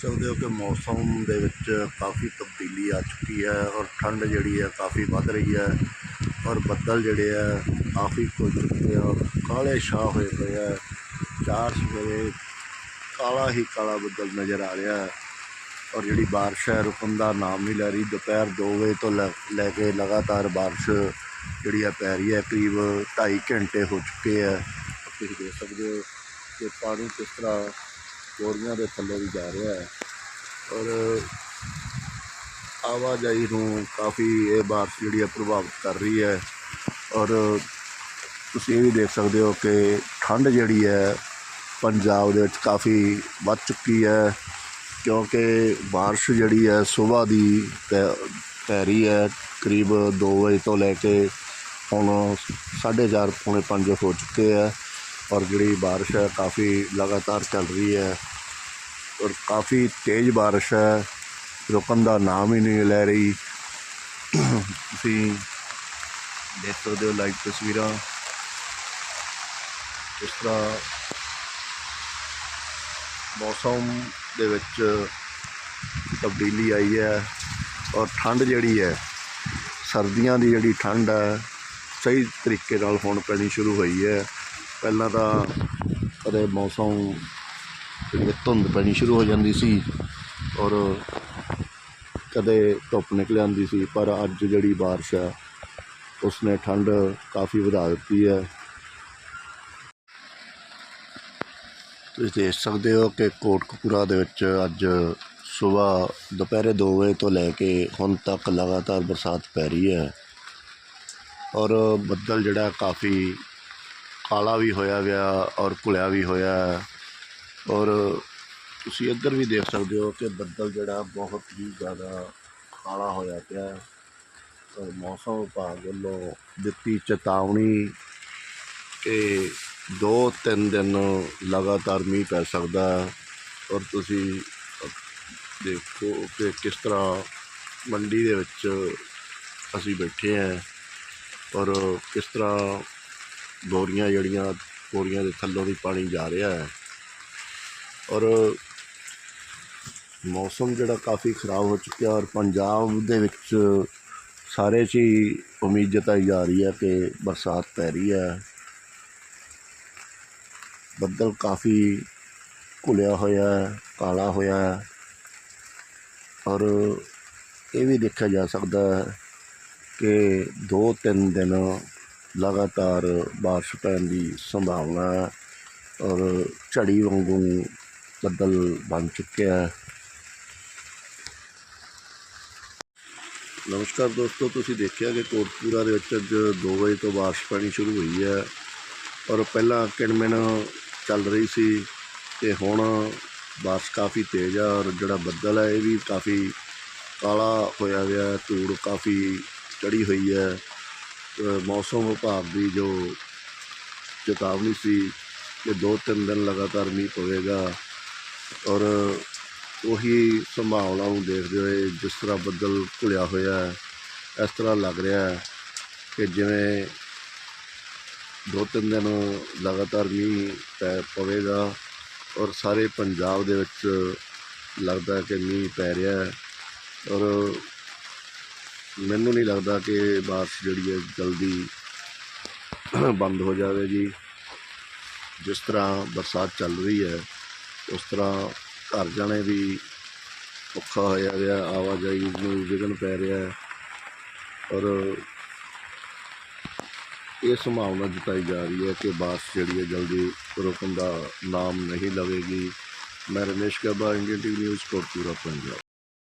ਸਕਦੇ ਹੋ ਕਿ ਮੌਸਮ ਦੇ ਵਿੱਚ ਕਾਫੀ ਤਬਦੀਲੀ ਆ ਚੁੱਕੀ ਹੈ ਔਰ ਠੰਡ ਜਿਹੜੀ ਹੈ ਕਾਫੀ ਵੱਧ ਰਹੀ ਹੈ ਔਰ ਬੱਦਲ ਜਿਹੜੇ ਆ ਕਾਫੀ ਖੁੱਲ ਚੁੱਕੇ ਆ ਔਰ ਕਾਲੇ ਛਾਹ ਹੋਏ ਪਏ ਆ। ਚਾਰ ਸਵੇਰੇ ਕਾਲਾ ਹੀ ਕਾਲਾ ਬੱਦਲ ਨਜ਼ਰ ਆ ਰਿਹਾ ਹੈ ਔਰ ਜਿਹੜੀ ਬਾਰਿਸ਼ ਹੈ ਰੁਕਣ ਦਾ ਨਾਮ ਨਹੀਂ ਲੈ ਰਹੀ। ਦੁਪਹਿਰ 2 ਵਜੇ ਤੋਂ ਲੈ ਲੈ ਕੇ ਲਗਾਤਾਰ ਬਾਰਿਸ਼ ਜਿਹੜੀ ਹੈ ਪੈ ਰਹੀ ਹੈ। ਕਰੀਬ 2.5 ਘੰਟੇ ਹੋ ਚੁੱਕੇ ਆ। ਤੁਸੀਂ ਦੇਖ ਸਕਦੇ ਹੋ ਕਿ ਪਾਣੀ ਕਿਸ ਤਰ੍ਹਾਂ ਬੋਰੀਆਂ ਦੇ ਥੱਲੇ ਵੀ ਜਾ ਰਿਹਾ ਹੈ। ਔਰ ਆਵਾਜਾਈ ਨੂੰ ਕਾਫੀ ਇਹ ਬਾਰਿਸ਼ ਜਿਹੜੀ ਹੈ ਪ੍ਰਭਾਵਿਤ ਕਰ ਰਹੀ ਹੈ। ਔਰ ਤੁਸੀਂ ਇਹ ਵੀ ਦੇਖ ਸਕਦੇ ਹੋ ਕਿ ਠੰਡ ਜਿਹੜੀ ਹੈ ਪੰਜਾਬ ਦੇ ਵਿੱਚ ਕਾਫੀ ਵੱਧ ਚੁੱਕੀ ਹੈ। ਕਿਉਂਕਿ ਬਾਰਿਸ਼ ਜਿਹੜੀ ਹੈ ਸਵੇਰ ਦੀ ਪੈ ਪੈ ਰਹੀ ਹੈ ਕਰੀਬ 2 ਵਜੇ ਤੋਂ ਲੈ ਕੇ ਹੁਣ 4:30 ਪੌਣੇ 5 ਹੋ ਚੁੱਕੇ ਹੈ। ਔਰ ਜਿਹੜੀ ਬਾਰਿਸ਼ ਹੈ, ਕਾਫੀ ਲਗਾਤਾਰ ਚੱਲ ਰਹੀ ਹੈ। ਔਰ ਕਾਫੀ ਤੇਜ਼ ਬਾਰਿਸ਼ ਹੈ। ਰੁਕਣ ਦਾ ਨਾਮ ਹੀ ਨਹੀਂ ਲੈ ਰਹੀ। ਤੁਸੀਂ ਦੇਖ ਸਕਦੇ ਹੋ ਲਾਈਵ ਤਸਵੀਰਾਂ। ਇਸ ਤਰ੍ਹਾਂ ਮੌਸਮ ਦੇ ਵਿੱਚ ਤਬਦੀਲੀ ਆਈ ਹੈ ਔਰ ਠੰਡ ਜਿਹੜੀ ਹੈ, ਸਰਦੀਆਂ ਦੀ ਜਿਹੜੀ ਠੰਡ ਹੈ, ਸਹੀ ਤਰੀਕੇ ਨਾਲ ਹੁਣ ਪੈਣੀ ਸ਼ੁਰੂ ਹੋਈ ਹੈ। ਪਹਿਲਾਂ ਤਾਂ ਕਦੇ ਮੌਸਮ ਜਿਹੜੀ ਧੁੰਦ ਪੈਣੀ ਸ਼ੁਰੂ ਹੋ ਜਾਂਦੀ ਸੀ ਔਰ ਕਦੇ ਧੁੱਪ ਨਿਕਲ ਆਉਂਦੀ ਸੀ, ਪਰ ਅੱਜ ਜਿਹੜੀ ਬਾਰਿਸ਼ ਹੈ, ਉਸਨੇ ਠੰਡ ਕਾਫੀ ਵਧਾ ਦਿੱਤੀ ਹੈ। ਤੁਸੀਂ ਦੇਖ ਸਕਦੇ ਹੋ ਕਿ ਕੋਟਕਪੂਰਾ ਦੇ ਵਿੱਚ ਅੱਜ ਸਵੇਰ ਦੁਪਹਿਰੇ 2 ਵਜੇ ਤੋਂ ਲੈ ਕੇ ਹੁਣ ਤੱਕ ਲਗਾਤਾਰ ਬਰਸਾਤ ਪੈ ਰਹੀ ਹੈ ਔਰ ਬੱਦਲ ਜਿਹੜਾ ਕਾਫੀ ਕਾਲਾ ਵੀ ਹੋਇਆ ਗਿਆ ਔਰ ਘੁਲਿਆ ਵੀ ਹੋਇਆ। ਔਰ ਤੁਸੀਂ ਇੱਧਰ ਵੀ ਦੇਖ ਸਕਦੇ ਹੋ ਕਿ ਬੱਦਲ ਜਿਹੜਾ ਬਹੁਤ ਹੀ ਜ਼ਿਆਦਾ ਕਾਲਾ ਹੋਇਆ ਪਿਆ। ਔਰ ਮੌਸਮ ਵਿਭਾਗ ਵੱਲੋਂ ਦਿੱਤੀ ਚੇਤਾਵਨੀ ਕਿ ਦੋ ਤਿੰਨ ਦਿਨ ਲਗਾਤਾਰ ਮੀਂਹ ਪੈ ਸਕਦਾ ਔਰ ਤੁਸੀਂ ਦੇਖੋ ਕਿ ਕਿਸ ਤਰ੍ਹਾਂ ਮੰਡੀ ਦੇ ਵਿੱਚ ਅਸੀਂ ਬੈਠੇ ਹਾਂ। ਔਰ ਕਿਸ ਤਰ੍ਹਾਂ ਬੋਰੀਆਂ ਜਿਹੜੀਆਂ ਬੋਰੀਆਂ ਦੇ ਥੱਲੋਂ ਦੀ ਪਾਣੀ ਜਾ ਰਿਹਾ ਹੈ। ਔਰ ਮੌਸਮ ਜਿਹੜਾ ਕਾਫੀ ਖਰਾਬ ਹੋ ਚੁੱਕਿਆ ਔਰ ਪੰਜਾਬ ਦੇ ਵਿੱਚ ਸਾਰੇ 'ਚ ਹੀ ਉਮੀਦ ਜਤਾਈ ਜਾ ਰਹੀ ਹੈ ਕਿ ਬਰਸਾਤ ਪੈ ਰਹੀ ਹੈ। ਬੱਦਲ ਕਾਫੀ ਘੁਲਿਆ ਹੋਇਆ ਹੈ, ਕਾਲਾ ਹੋਇਆ ਹੈ। ਔਰ ਇਹ ਵੀ ਦੇਖਿਆ ਜਾ ਸਕਦਾ ਹੈ ਕਿ ਦੋ ਤਿੰਨ ਦਿਨ ਲਗਾਤਾਰ ਬਾਰਿਸ਼ ਪੈਣ ਦੀ ਸੰਭਾਵਨਾ ਹੈ ਔਰ ਝੜੀ ਵਾਂਗੂ ਬੱਦਲ ਬਣ ਚੁੱਕਿਆ ਹੈ। ਨਮਸਕਾਰ ਦੋਸਤੋ, ਤੁਸੀਂ ਦੇਖਿਆ ਕਿ ਕੋਟਪੂਰਾ ਦੇ ਵਿੱਚ ਅੱਜ 2 ਵਜੇ ਤੋਂ ਬਾਰਿਸ਼ ਪੈਣੀ ਸ਼ੁਰੂ ਹੋਈ ਹੈ ਔਰ ਪਹਿਲਾਂ ਕਿਣਮਿਣ ਚੱਲ ਰਹੀ ਸੀ ਤੇ ਹੁਣ ਬਾਰਿਸ਼ ਕਾਫੀ ਤੇਜ਼ ਆ ਔਰ ਜਿਹੜਾ ਬੱਦਲ ਹੈ ਇਹ ਵੀ ਕਾਫੀ ਕਾਲਾ ਹੋਇਆ ਗਿਆ ਧੂੜ ਕਾਫੀ ਚੜੀ ਹੋਈ ਹੈ। ਮੌਸਮ ਵਿਭਾਗ ਦੀ ਜੋ ਚੇਤਾਵਨੀ ਸੀ ਕਿ ਦੋ ਤਿੰਨ ਦਿਨ ਲਗਾਤਾਰ ਮੀਂਹ ਪਵੇਗਾ ਔਰ ਉਹੀ ਸੰਭਾਵਨਾ ਨੂੰ ਦੇਖਦੇ ਹੋਏ ਜਿਸ ਤਰ੍ਹਾਂ ਬੱਦਲ ਘੁਲਿਆ ਹੋਇਆ ਹੈ, ਇਸ ਤਰ੍ਹਾਂ ਲੱਗ ਰਿਹਾ ਹੈ ਕਿ ਜਿਵੇਂ ਦੋ ਤਿੰਨ ਦਿਨ ਲਗਾਤਾਰ ਮੀਂਹ ਪੈ ਪਵੇਗਾ ਔਰ ਸਾਰੇ ਪੰਜਾਬ ਦੇ ਵਿੱਚ ਲੱਗਦਾ ਕਿ ਮੀਂਹ ਪੈ ਰਿਹਾ ਹੈ ਔਰ ਮੈਨੂੰ ਨਹੀਂ ਲੱਗਦਾ ਕਿ ਬਾਰਿਸ਼ ਜਿਹੜੀ ਹੈ ਜਲਦੀ ਬੰਦ ਹੋ ਜਾਵੇਗੀ। ਜਿਸ ਤਰ੍ਹਾਂ ਬਰਸਾਤ ਚੱਲ ਰਹੀ ਹੈ, ਉਸ ਤਰ੍ਹਾਂ ਘਰ ਜਾਣੇ ਵੀ ਔਖਾ ਹੋਇਆ ਰਿਹਾ, ਆਵਾਜਾਈ ਨੂੰ ਵਿਘਨ ਪੈ ਰਿਹਾ ਹੈ ਔਰ ਇਹ ਸੰਭਾਵਨਾ ਜਤਾਈ ਜਾ ਰਹੀ ਹੈ ਕਿ ਬਾਰਿਸ਼ ਜਿਹੜੀ ਹੈ ਜਲਦੀ ਰੁਕਣ ਦਾ ਨਾਮ ਨਹੀਂ ਲਵੇਗੀ। ਮੈਂ Ramesh Gabba, Indian TV news, Kotpura, Punjab.